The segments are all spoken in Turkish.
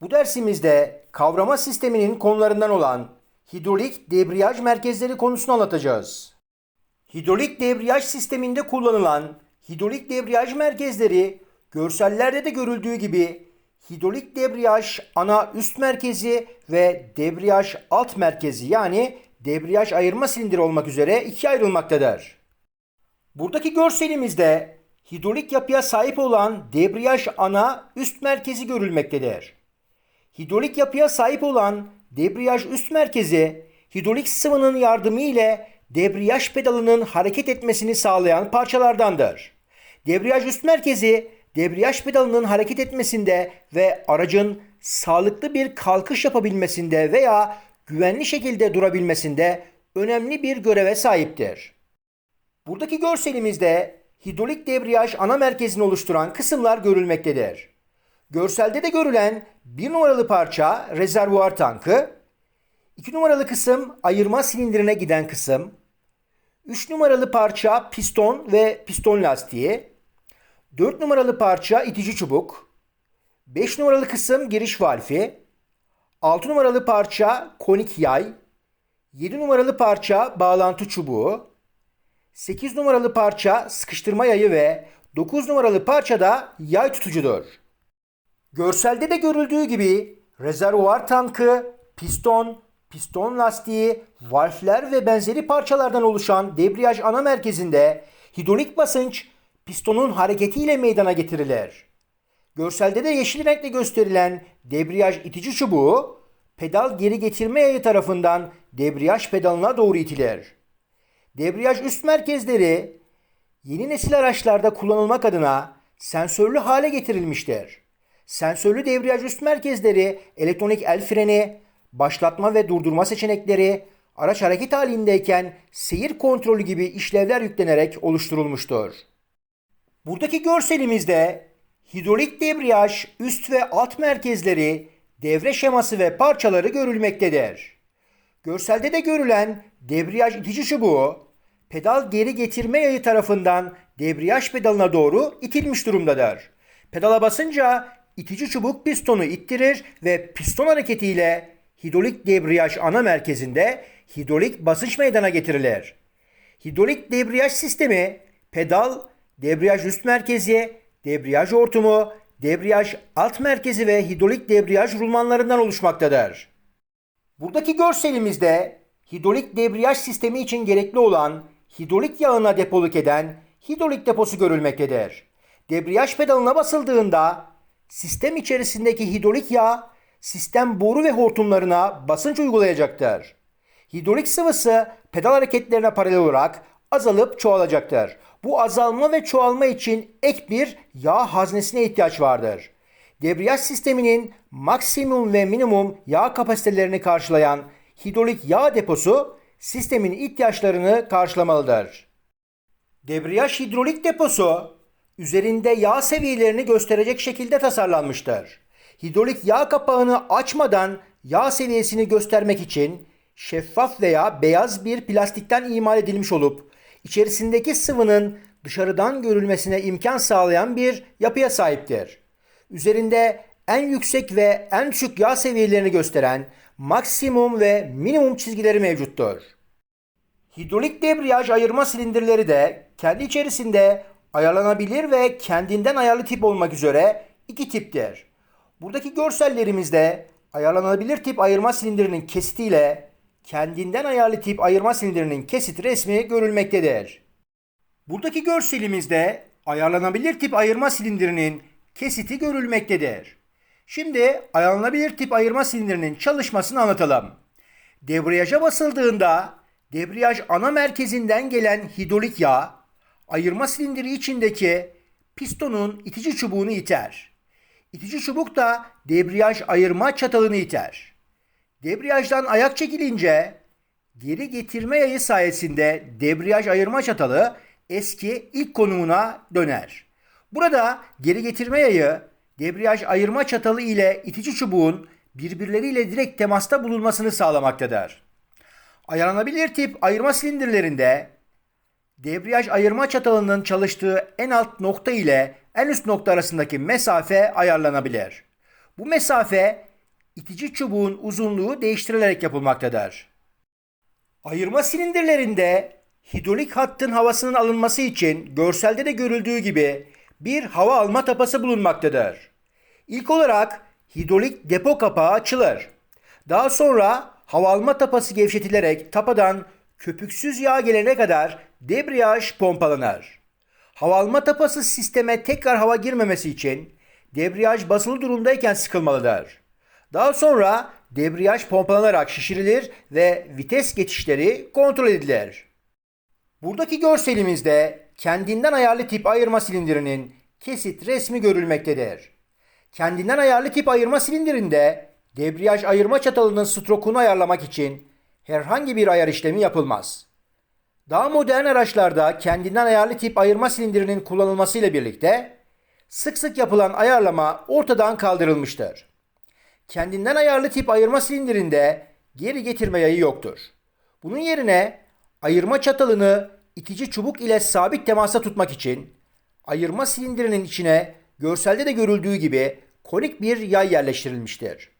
Bu dersimizde kavrama sisteminin konularından olan hidrolik debriyaj merkezleri konusunu anlatacağız. Hidrolik debriyaj sisteminde kullanılan hidrolik debriyaj merkezleri görsellerde de görüldüğü gibi hidrolik debriyaj ana üst merkezi ve debriyaj alt merkezi yani debriyaj ayırma silindiri olmak üzere ikiye ayrılmaktadır. Buradaki görselimizde hidrolik yapıya sahip olan debriyaj ana üst merkezi görülmektedir. Hidrolik yapıya sahip olan debriyaj üst merkezi hidrolik sıvının yardımı ile debriyaj pedalının hareket etmesini sağlayan parçalardandır. Debriyaj üst merkezi debriyaj pedalının hareket etmesinde ve aracın sağlıklı bir kalkış yapabilmesinde veya güvenli şekilde durabilmesinde önemli bir göreve sahiptir. Buradaki görselimizde hidrolik debriyaj ana merkezini oluşturan kısımlar görülmektedir. Görselde de görülen bir numaralı parça rezervuar tankı, 2 numaralı kısım ayırma silindirine giden kısım, 3 numaralı parça piston ve piston lastiği, 4 numaralı parça itici çubuk, 5 numaralı kısım giriş valfi, 6 numaralı parça konik yay, 7 numaralı parça bağlantı çubuğu, 8 numaralı parça sıkıştırma yayı ve 9 numaralı parça da yay tutucudur. Görselde de görüldüğü gibi rezervuar tankı, piston, piston lastiği, valfler ve benzeri parçalardan oluşan debriyaj ana merkezinde hidrolik basınç pistonun hareketiyle meydana getirilir. Görselde de yeşil renkle gösterilen debriyaj itici çubuğu pedal geri getirme yayı tarafından debriyaj pedalına doğru itilir. Debriyaj üst merkezleri yeni nesil araçlarda kullanılmak adına sensörlü hale getirilmiştir. Sensörlü debriyaj üst merkezleri elektronik el freni, başlatma ve durdurma seçenekleri, araç hareket halindeyken seyir kontrolü gibi işlevler yüklenerek oluşturulmuştur. Buradaki görselimizde hidrolik debriyaj üst ve alt merkezleri, devre şeması ve parçaları görülmektedir. Görselde de görülen debriyaj itici çubuğu pedal geri getirme yayı tarafından debriyaj pedalına doğru itilmiş durumdadır. Pedala basınca itici çubuk pistonu ittirir ve piston hareketiyle hidrolik debriyaj ana merkezinde hidrolik basınç meydana getirilir. Hidrolik debriyaj sistemi pedal, debriyaj üst merkezi, debriyaj hortumu, debriyaj alt merkezi ve hidrolik debriyaj rulmanlarından oluşmaktadır. Buradaki görselimizde hidrolik debriyaj sistemi için gerekli olan hidrolik yağına depoluk eden hidrolik deposu görülmektedir. Debriyaj pedalına basıldığında sistem içerisindeki hidrolik yağ sistem boru ve hortumlarına basınç uygulayacaktır. Hidrolik sıvısı pedal hareketlerine paralel olarak azalıp çoğalacaktır. Bu azalma ve çoğalma için ek bir yağ haznesine ihtiyaç vardır. Debriyaj sisteminin maksimum ve minimum yağ kapasitelerini karşılayan hidrolik yağ deposu sistemin ihtiyaçlarını karşılamalıdır. Debriyaj hidrolik deposu üzerinde yağ seviyelerini gösterecek şekilde tasarlanmıştır. Hidrolik yağ kapağını açmadan yağ seviyesini göstermek için şeffaf veya beyaz bir plastikten imal edilmiş olup içerisindeki sıvının dışarıdan görülmesine imkan sağlayan bir yapıya sahiptir. Üzerinde en yüksek ve en düşük yağ seviyelerini gösteren maksimum ve minimum çizgileri mevcuttur. Hidrolik debriyaj ayırma silindirleri de kendi içerisinde ayarlanabilir ve kendinden ayarlı tip olmak üzere iki tiptir. Buradaki görsellerimizde ayarlanabilir tip ayırma silindirinin kesitiyle kendinden ayarlı tip ayırma silindirinin kesit resmi görülmektedir. Buradaki görselimizde ayarlanabilir tip ayırma silindirinin kesiti görülmektedir. Şimdi ayarlanabilir tip ayırma silindirinin çalışmasını anlatalım. Debriyaja basıldığında debriyaj ana merkezinden gelen hidrolik yağ ayırma silindiri içindeki pistonun itici çubuğunu iter. İtici çubuk da debriyaj ayırma çatalını iter. Debriyajdan ayak çekilince geri getirme yayı sayesinde debriyaj ayırma çatalı eski ilk konumuna döner. Burada geri getirme yayı debriyaj ayırma çatalı ile itici çubuğun birbirleriyle direkt temasta bulunmasını sağlamaktadır. Ayarlanabilir tip ayırma silindirlerinde debriyaj ayırma çatalının çalıştığı en alt nokta ile en üst nokta arasındaki mesafe ayarlanabilir. Bu mesafe itici çubuğun uzunluğu değiştirilerek yapılmaktadır. Ayırma silindirlerinde hidrolik hattın havasının alınması için görselde de görüldüğü gibi bir hava alma tapası bulunmaktadır. İlk olarak hidrolik depo kapağı açılır. Daha sonra hava alma tapası gevşetilerek tapadan köpüksüz yağ gelene kadar debriyaj pompalanır. Hava alma tapası sisteme tekrar hava girmemesi için debriyaj basılı durumdayken sıkılmalıdır. Daha sonra debriyaj pompalanarak şişirilir ve vites geçişleri kontrol edilir. Buradaki görselimizde kendinden ayarlı tip ayırma silindirinin kesit resmi görülmektedir. Kendinden ayarlı tip ayırma silindirinde debriyaj ayırma çatalının strokunu ayarlamak için herhangi bir ayar işlemi yapılmaz. Daha modern araçlarda kendinden ayarlı tip ayırma silindirinin kullanılmasıyla birlikte sık sık yapılan ayarlama ortadan kaldırılmıştır. Kendinden ayarlı tip ayırma silindirinde geri getirme yayı yoktur. Bunun yerine ayırma çatalını itici çubuk ile sabit temasa tutmak için ayırma silindirinin içine görselde de görüldüğü gibi konik bir yay yerleştirilmiştir.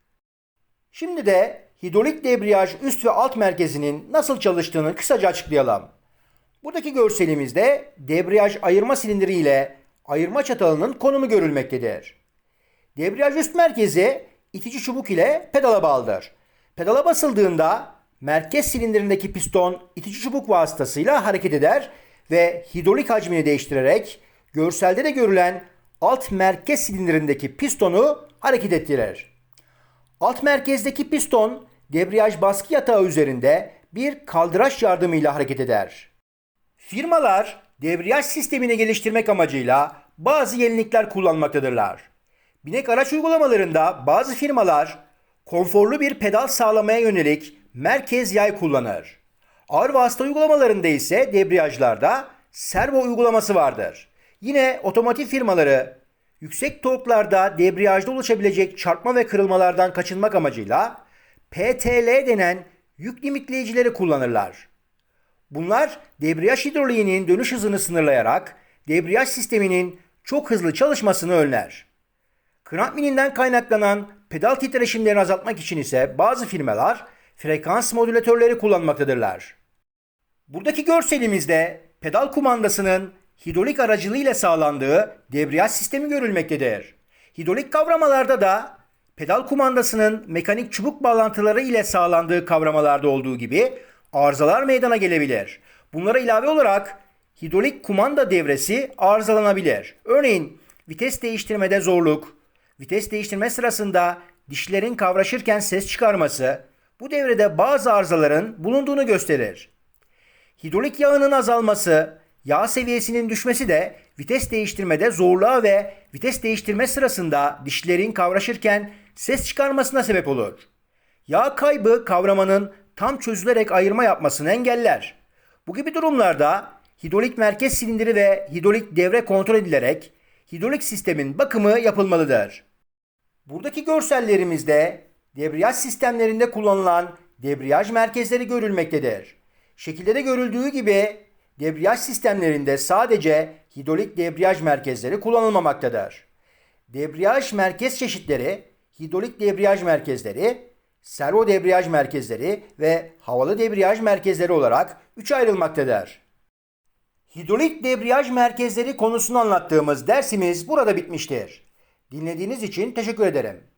Şimdi de hidrolik debriyaj üst ve alt merkezinin nasıl çalıştığını kısaca açıklayalım. Buradaki görselimizde debriyaj ayırma silindiri ile ayırma çatalının konumu görülmektedir. Debriyaj üst merkezi itici çubuk ile pedala bağlıdır. Pedala basıldığında merkez silindirindeki piston itici çubuk vasıtasıyla hareket eder ve hidrolik hacmini değiştirerek görselde de görülen alt merkez silindirindeki pistonu hareket ettirir. Alt merkezdeki piston debriyaj baskı yatağı üzerinde bir kaldıraç yardımıyla hareket eder. Firmalar debriyaj sistemini geliştirmek amacıyla bazı yenilikler kullanmaktadırlar. Binek araç uygulamalarında bazı firmalar konforlu bir pedal sağlamaya yönelik merkez yay kullanır. Ağır vasıta uygulamalarında ise debriyajlarda servo uygulaması vardır. Yine otomotiv firmaları yüksek torklarda debriyajda oluşabilecek çarpma ve kırılmalardan kaçınmak amacıyla PTL denen yük limitleyicileri kullanırlar. Bunlar debriyaj hidroliğinin dönüş hızını sınırlayarak debriyaj sisteminin çok hızlı çalışmasını önler. Kramp mininden kaynaklanan pedal titreşimlerini azaltmak için ise bazı firmalar frekans modülatörleri kullanmaktadırlar. Buradaki görselimizde pedal kumandasının hidrolik aracılığıyla sağlandığı debriyaj sistemi görülmektedir. Hidrolik kavramalarda da pedal kumandasının mekanik çubuk bağlantıları ile sağlandığı kavramalarda olduğu gibi arızalar meydana gelebilir. Bunlara ilave olarak hidrolik kumanda devresi arızalanabilir. Örneğin vites değiştirmede zorluk, vites değiştirme sırasında dişlerin kavraşırken ses çıkarması bu devrede bazı arızaların bulunduğunu gösterir. Hidrolik yağının azalması, yağ seviyesinin düşmesi de vites değiştirmede zorluğa ve vites değiştirme sırasında dişlerin kavraşırken ses çıkarmasına sebep olur. Yağ kaybı kavramanın tam çözülerek ayırma yapmasını engeller. Bu gibi durumlarda hidrolik merkez silindiri ve hidrolik devre kontrol edilerek hidrolik sistemin bakımı yapılmalıdır. Buradaki görsellerimizde debriyaj sistemlerinde kullanılan debriyaj merkezleri görülmektedir. Şekilde de görüldüğü gibi debriyaj sistemlerinde sadece hidrolik debriyaj merkezleri kullanılmamaktadır. Debriyaj merkez çeşitleri hidrolik debriyaj merkezleri, servo debriyaj merkezleri ve havalı debriyaj merkezleri olarak üç ayrılmaktadır. Hidrolik debriyaj merkezleri konusunu anlattığımız dersimiz burada bitmiştir. Dinlediğiniz için teşekkür ederim.